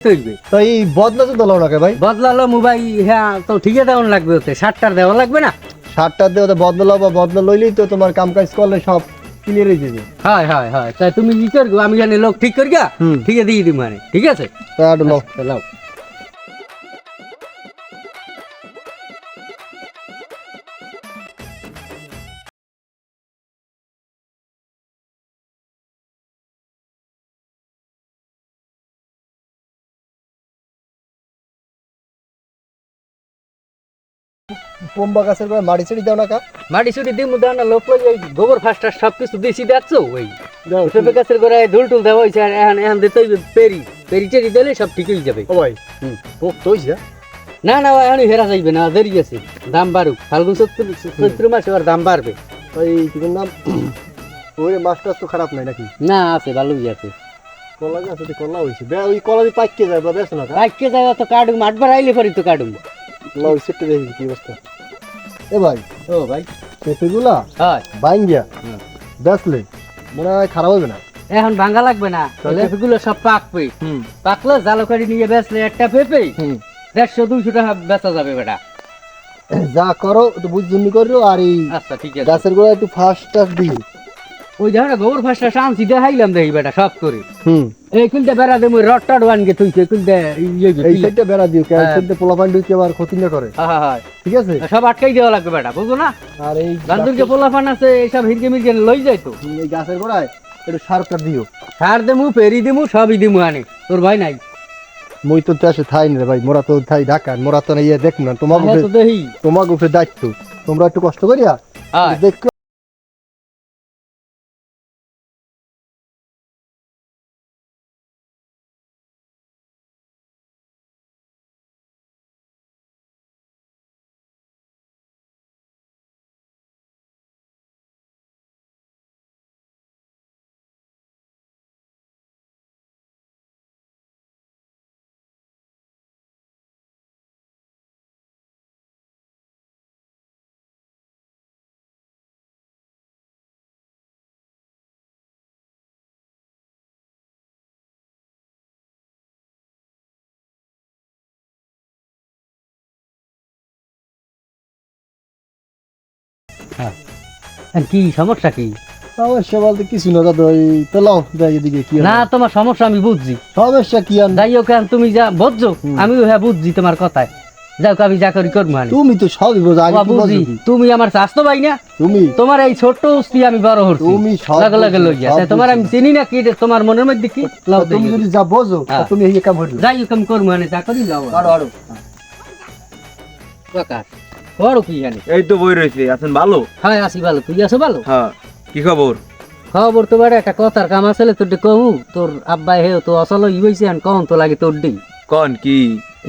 তৈবে তো এই বদলা তো দলাও নাকি ভাই? বদলালো মোবাইল হ্যাঁ তো ঠিকই লাগবে ওতে। দেওয়া লাগবে না? বা বদলা লইলেই তো তোমার কাম কাজ করলে সব ক্লিয়ার হয়ে যাবে। হয় হয় হয়। তাই তুমি কি করব আমি জানি লোক ঠিক করি গা ঠিক আছে দিয়ে দিই মানে। ঠিক আছে? তা লও। লাও। পম্বা গাছের গোড়ায় মাটি ছেড়ে দাও না কা। মাটি সুটি দিমু দাও না লোক লই গোবর ফাস্টা সব কিছু দিছি দেখছ? ওই সবে গাছের গোড়ায় ধুল টুল দেওয়া হয়েছে আর এখন এখন দিতে হইবে পেরি। পেরি টেরি দিলে সব ঠিক হয়ে যাবে। ও ভাই হুম। পোক্ত হইছে। না না এখন হেরা যাইবে না দেরি আছে। দাম বাড়ুক। ফাল্গুন চৈত্র চৈত্র মাসে আর দাম বাড়বে। ওই কি নাম? ওই মাছটা তো খারাপ নাই নাকি? না আছে ভালোই আছে। কলা গাছ আছে কলা হইছে। বে ওই কলা দিয়ে পাইকে যায় বা বেশ না কা? আজকে জায়গা তো কাটুম আটবার আইলে পারি তো কাটুম কলা ওই সেটে দেখি কি অবস্থা? এ ভাই ও ভাই। পেঁপেগুলা হ্যাঁ। বাইঙ্গিয়া। বেসলে মনে হয় খারাপ হবে না। এখন ভাঙা লাগবে না? পেঁপেগুলো সব পাকবে। হুম। পাকলে জালকারি নিয়ে বেচলে একটা পেঁপে হুম। দেড়শো দুইশো টাকা বেচা যাবে বেটা। যা করো একটু বুঝজুনি করো আর এই আচ্ছা ঠিক আছে। গাছের গোড়া একটু ফাস্ট টাস দিও। ওই দেখো গোবর ফাঁসটা শান্তি দেখাইলাম দেখি বেটা সব করে। হুম। এই বেড়া দেবো রড টড বানকে তুইছে ইয়ে এই সাইডটা বেড়া দিও হ্যাঁ। ক্যান্সারতে পোলা পান্ডু কি আবার ক্ষতি না করে। হ্যাঁ হ্যাঁ ঠিক আছে? সব আটকাই দেওয়া লাগবে বেটা বুঝো না? আর এই আছে এইসব হিরকে মিরকে লই যায় তো। এই গাছের গোড়ায় একটু সারটা দিও। সার দেমু পেরি দিমু সবই দিমু আনে। তোর ভাই নাই। মই তো দেশে থাই না রে ভাই মোরা তো থাই ঢাকা মোরা তো না ইয়ে দেখ না। তোমার হ্যাঁ, তোমার উপরে দায়িত্ব। তোমরা একটু কষ্ট করিয়া হ্যাঁ। দেখো আর কি সমস্যা কি? সমস্যা বলতে কিছু না দাদা ওই এদিকে কি না তোমার সমস্যা আমি বুঝছি। সমস্যা কি আর? যাই হোক তুমি যা বুঝছ। আমিও হ্যাঁ বুঝছি তোমার কথায়। যাও আমি যা করি করব তুমি তো সবই বোঝো আগে বুঝি তুমি আমার স্বাস্থ্য ভাই না? তুমি। তোমার এই ছোট্ট উস্তি আমি বড় হচ্ছি তুমি লাগে লাগে লইয়া। তোমার আমি চিনি না কি তোমার মনের মধ্যে কি? তুমি যদি যা বোঝো হ্যাঁ। তুমি এই কাম যাই হোক করব যা করি যাও আরও আরও প্রকাশ। করো কি জানি? এই তো বই রয়েছে আছেন ভালো? হ্যাঁ আসি ভালো। তুই আছো ভালো? হ্যাঁ কি খবর? খবর তো বাড়ে একটা কথার কাম আছে তোর কহু তোর আব্বাই হে তো অসল ই হইছে আর কম তো লাগে তোর দিই কন কি?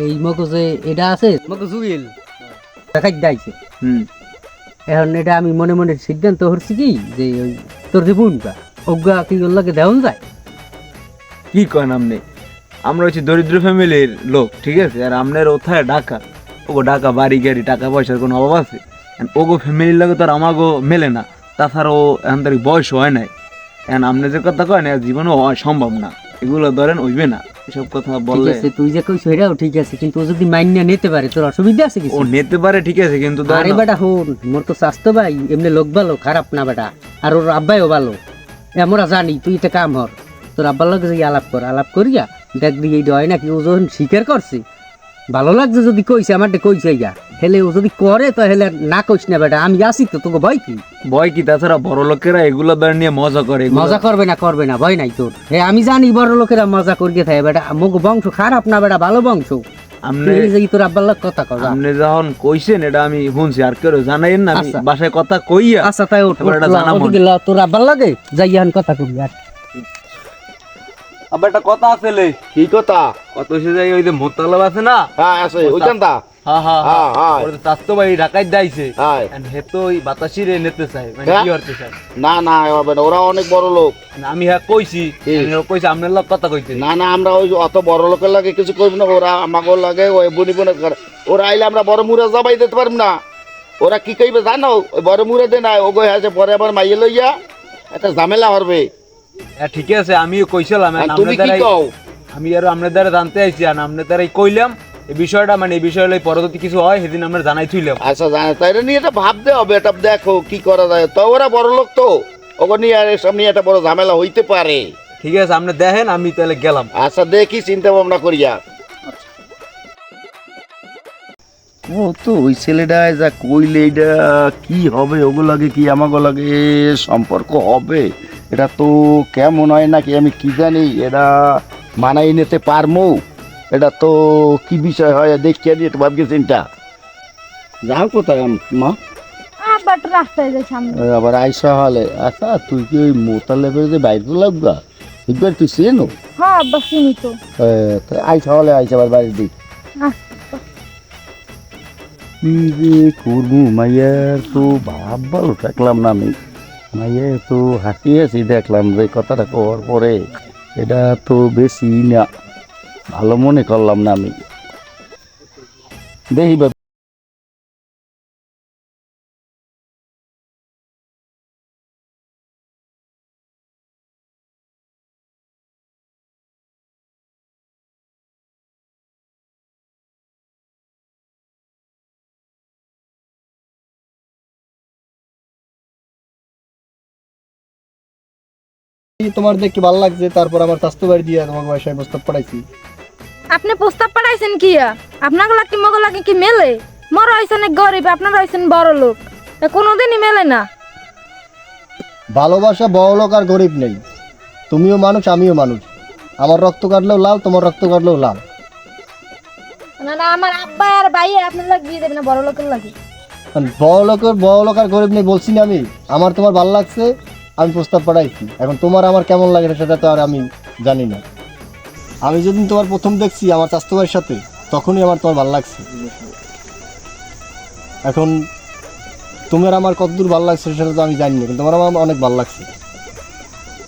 এই মগজে এটা আছে? মগজ উইল দেখাই দাইছে। হুম। এখন এটা আমি মনে মনে সিদ্ধান্ত হচ্ছি কি যে ওই তোর যে বোনটা অজ্ঞা কি ওর লাগে দেওয়া যায়? কি কন আপনি আমরা হচ্ছে দরিদ্র ফ্যামিলির লোক ঠিক আছে? আর আপনার ওথায় ঢাকা ওগো ঢাকা বাড়ি গাড়ি টাকা পয়সার কোনো অভাব আছে? ওগো ফ্যামিলির লাগে তো আর আমাগো মেলে না। তাছাড়া ও এখন তার বয়স হয় নাই। এখন আপনি যে কথা কয় না জীবনে হওয়া সম্ভব না। এগুলো ধরেন হইবে না। এসব কথা বললে তুই যে কইছ এটাও ঠিক আছে কিন্তু ও যদি মাইন্য নিতে পারে তোর অসুবিধা আছে ও নিতে পারে ঠিক আছে কিন্তু আরে বেটা হন মোর তো স্বাস্থ্য ভাই এমনি লোক ভালো খারাপ না বেটা। আর ওর আব্বাইও ভালো। আমরা জানি তুই এটা কাম হর তোর আব্বার লগে যে আলাপ কর আলাপ করিয়া দেখ দিয়ে এইটা হয় নাকি ও যখন স্বীকার করছে ভালো লাগছে যদি কইছে আমারটা কইছে ইয়া হেলে ও যদি করে তো হেলে না কইস না বেটা আমি আসি তো তোকে ভয় কি? ভয় কি? তাছাড়া বড় লোকেরা এগুলো ধরে নিয়ে মজা করে মজা করবে না করবে না ভয় নাই তোর। হে আমি জানি বড় লোকেরা মজা করিয়ে থাকে বেটা মুখ বংশ খারাপ না বেটা ভালো বংশ। তুই এই তোর আব্বার লগ কথা কর যা। যখন কইছেন এটা আমি শুনছি আর কেউ জানাইন না আমি আচ্ছা। বাসায় কথা কইয়া আচ্ছা তাই ওঠ এটা জানাব। তোর আব্বার লাগে যাই এখন কথা কবি আর আবার একটা কথা আছে লে। কি কথা? কত সে যাই ওই যে মোতালাব আছে না? হ্যাঁ আছে। হ্যাঁ হ্যাঁ হ্যাঁ, হ্যাঁ। ভাই ঢাকায় হ্যাঁ। হে তো ওই বাতাসি রে নিতে চাই মানে হ্যাঁ? কি করতে চাই না না হবে না। ওরা অনেক বড় লোক। আমি হ্যাঁ কইছি। কি? আমি কইছি আপনার লোক কথা কইতে না না আমরা ওই অত বড় লোকের লাগে কিছু করব না। ওরা লাগে ওই বুনি বুনে ওরা আইলে আমরা বড় মুড়া জবাই দিতে পারব না। ওরা কি কইবে জানো? ওই বড় মুড়া দে না। ওগো আছে পরে আবার মাইয়ে লইয়া একটা ঝামেলা হবে হ্যাঁ ঠিক আছে আমিও কইছিলাম তুমি কি কও? আমি আর আপনার দ্বারা জানতে আইছি আর আপনার দ্বারাই কইলাম এই বিষয়টা মানে এই বিষয়ে পরবর্তী কিছু হয় সেদিন আমরা জানাই থইলাম আচ্ছা জানে তাই নিয়ে এটা ভাবতে হবে এটা দেখো কি করা যায়। তো ওরা বড় লোক তো ওকে নিয়ে আর এসব নিয়ে একটা বড় ঝামেলা হইতে পারে ঠিক আছে আপনি দেখেন আমি তাহলে গেলাম। আচ্ছা দেখি চিন্তা ভাবনা করিয়া ও তো ওই ছেলেটা যা কইলে এটা কি হবে ওগুলাগে কি আমাগো লাগে সম্পর্ক হবে। এটা তো কেমন হয় নাকি আমি কি জানি? এটা মানাই নিতে পারমু? এটা তো কি বিষয় হয়? দেখিয়ে দিয়ে ভাবছি চিন্তা। যাও কোথায় আম- মা? আবার রাস্তায় যাই সামনে। আবার আইসা হলে। আচ্ছা তুই কি ওই মোতালেবের যে বাইরে লাগবা একবার তুই চেনো? হ্যাঁ আব্বা চিনি তো। আইসা হলে আইসা আবার বাড়ির দিক। আচ্ছা। কি যে করব মাইয়ার তো ভাব ভালো থাকলাম না আমি। মাইয়ার তো হাসি দেখলাম যে কথাটা কওয়ার পরে এটা তো বেশি না, ভালো মনে করলাম না আমি। দেখি তোমার দেখতে ভালো লাগছে তারপর আমার স্বাস্থ্য বাড়ি দিয়ে তোমাকে বাসায় প্রস্তাব পড়াইছি আপনি প্রস্তাব পাঠাইছেন কি? আপনার লাগে মগ লাগে কি মেলে? মর হয়েছেন গরিব আপনার হয়েছেন বড় লোক। কোনোদিনই মেলে না। ভালোবাসা বড় লোক আর গরিব নেই। তুমিও মানুষ আমিও মানুষ। আমার রক্ত কাটলেও লাল তোমার রক্ত কাটলেও লাল। না না আমার আব্বা আর ভাই আপনার লাগে বিয়ে দেবে না বড় লোকের লাগে। বড় লোকের বড় লোক আর গরিব নেই বলছি না আমি। আমার তোমার ভালো লাগছে আমি প্রস্তাব পাঠাইছি। এখন তোমার আমার কেমন লাগে সেটা তো আর আমি জানি না। আমি যেদিন তোমার প্রথম দেখছি আমার স্বাস্থ্য ভাইয়ের সাথে তখনই আমার তোমার ভালো লাগছে। এখন তোমার আমার কতদূর ভালো লাগছে সেটা তো আমি জানি না কিন্তু তোমার আমার অনেক ভালো লাগছে।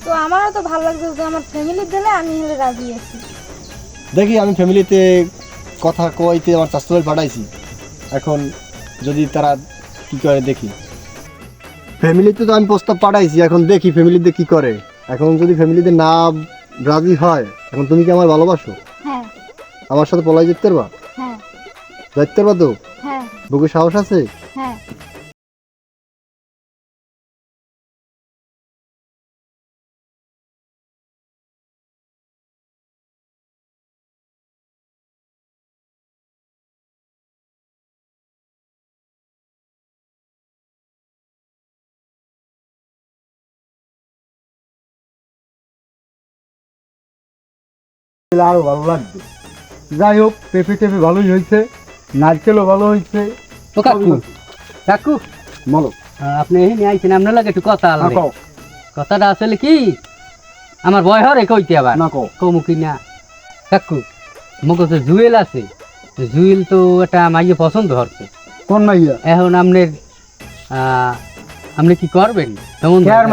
তো আমারও তো ভালো লাগছে যে আমার ফ্যামিলি দিলে আমি হলে রাজি আছি। দেখি আমি ফ্যামিলিতে কথা কইতে আমার স্বাস্থ্য ভাই পাঠাইছি। এখন যদি তারা কি করে দেখি। ফ্যামিলিতে তো আমি প্রস্তাব পাঠাইছি এখন দেখি ফ্যামিলিতে কি করে। এখন যদি ফ্যামিলিতে না রাজি হয় এখন তুমি কি আমার ভালোবাসো? হ্যাঁ। আমার সাথে পলাই যেতে পারবা? হ্যাঁ। যাইতে পারবা তো? হ্যাঁ। বুকে সাহস আছে? হ্যাঁ আরও ভালো লাগবে। যাই হোক পেঁপে টেপে ভালোই হয়েছে নারকেলও ভালো হয়েছে। ও কাকু কাকু বলো। আপনি এখানে আইছেন আপনার লাগে একটু কথা আলাদা কথাটা আসলে কি? আমার ভয় হরে কইতে আবার। না কমু কি না? কাকু মুখে তো জুয়েল আছে। জুয়েল তো এটা মাইয়ে পছন্দ হচ্ছে। কোন মাইয়া? এখন আপনার আপনি কি করবেন?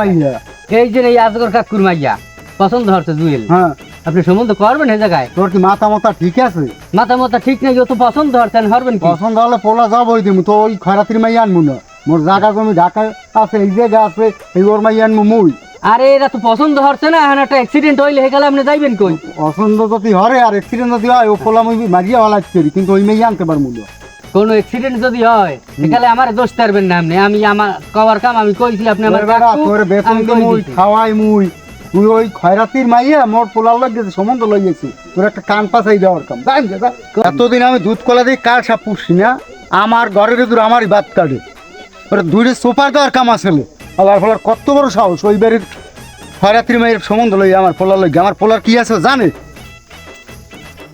মাইয়া? এই যে এই আজগর কাকুর মাইয়া পছন্দ হচ্ছে জুয়েল। হ্যাঁ। আপনি সম্বন্ধ করবেন এই জায়গায়? তোর কি মাথা মাথা ঠিক আছে? মাথা মাথা ঠিক নেই ও তো পছন্দ হচ্ছেন হরবেন কি? পছন্দ হলে পোলা যাবই দিমু তো ওই খয়রাতির মাইয়া আনমু না। মোর জায়গা জমি ঢাকায় আছে এই জায়গা আছে এই ওর মাইয়া আনমু মুই। আরে এরা তো পছন্দ হচ্ছে না এখন একটা অ্যাক্সিডেন্ট হইলে হেকালে আপনি যাইবেন কই? পছন্দ যদি হরে আর অ্যাক্সিডেন্ট যদি হয় ও পোলা মুই মারিয়া হলাইতে পারি কিন্তু ওই মাইয়া আনতে পারমু না। কোনো অ্যাক্সিডেন্ট যদি হয় সেখানে আমার দোষ পারবেন না আপনি। আমি আমার কভার কাম আমি কইছি আপনি আমার মুই খাওয়াই মুই। তুই ওই খয়রাতির মাইয়া মোর পোলার লাগে সম্বন্ধ লইয়েছি তোর একটা কান পাশাই দেওয়ার কাম। জান এতদিন আমি দুধ কলা দিয়ে কার সাপ পুষছি না আমার ঘরের দূর আমারই বাদ কাটে। ওরা দূরে সোপার দেওয়ার কাম আসলে আল্লাহ ফলার কত বড় সাহস ওই বাড়ির খয়রাতির মাইয়ের সম্বন্ধ লই আমার পোলার লই আমার পোলার কি আছে জানে?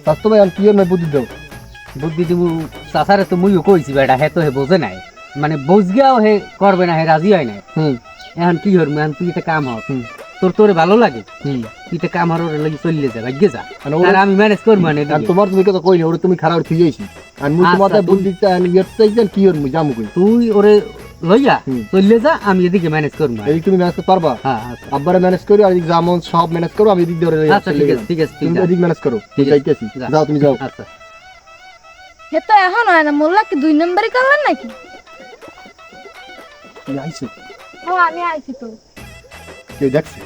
স্বাস্থ্য ভাই আমি কি বুদ্ধি দেবো? বুদ্ধি দিব চাচারে তো মুইও কইছি বেটা হে তো হে বোঝে নাই। মানে বুঝ গিয়াও হে করবে না হে রাজি হয় হুম। এখন কি হর এখন তুই এটা কাম হুম। তোর তোরে ভালো লাগে? তুই এটা কাম ওরে লাগি চললে যা ভাগ্যে যা। মানে আর আমি ম্যানেজ করব মানে আর তোমার তুমি কথা কই না ওটা তুমি খারাপ ঠিক আইছি আর মুই তোমার তুমি- বুদ্ধি চাই ইয়ে চাইছেন কি ওর মুই জামু কই? তুই ওরে লইয়া চললে যা আমি এদিকে ম্যানেজ করব এই তুমি ম্যানেজ করতে পারবা? হ্যাঁ আচ্ছা আব্বারে ম্যানেজ করি আর এদিক জামন সব ম্যানেজ করো আমি এদিক ধরে আচ্ছা ঠিক আছে ঠিক আছে তুমি। এদিক ম্যানেজ করো ঠিক আছে। যাইতেছি। যাও তুমি যাও। আচ্ছা। সে তো এখন হয় না মোল্লা কি দুই নম্বরই করলেন নাকি? আইছো ও আমি আইছি তো। কেউ দেখছে